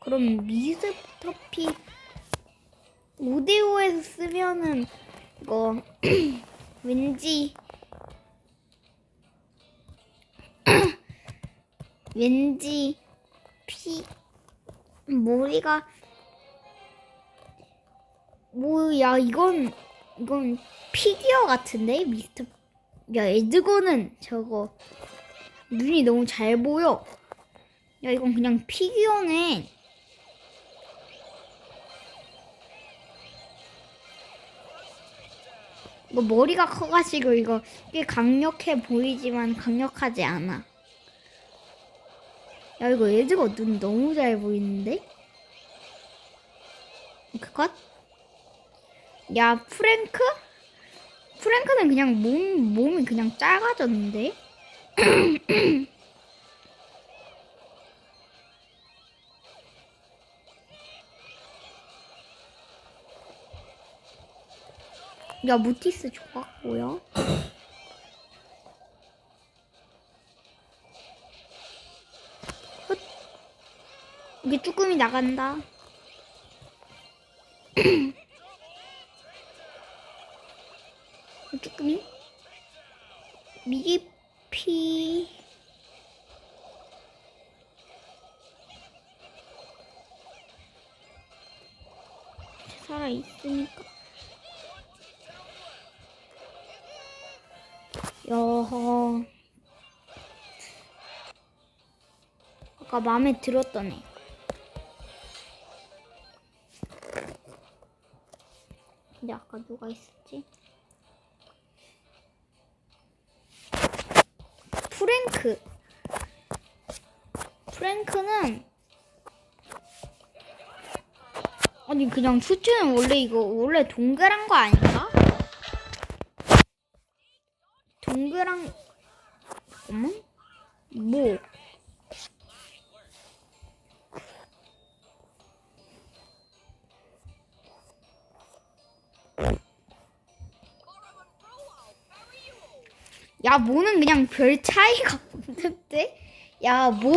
그럼 미스터 피 5대5에서 쓰면은 이거 왠지 왠지 피 머리가 뭐야 이건 이건 피규어 같은데? 미스터 야 에드거는 저거 눈이 너무 잘 보여. 야 이건 그냥 피규어네 이거 머리가 커가지고 이거 꽤 강력해 보이지만 강력하지 않아. 야 이거 에드거 눈 너무 잘 보이는데? 그것 야 프랭크? 프랭크는 그냥 몸 몸이 그냥 작아졌는데 야 무티스 좋았고요. 헛. 이게 쭈꾸미 나간다. 쭈꾸미? 미기피. 살아 있으니까 여허 아까 마음에 들었던 애 근데 아까 누가 있었지? 프랭크. 프랭크는 아니 그냥 수트는 원래 이거 원래 동그란 거 아닌가? 동그란 어머? 뭐? 야, 뭐는 그냥 별 차이가 없는데? 야, 뭐.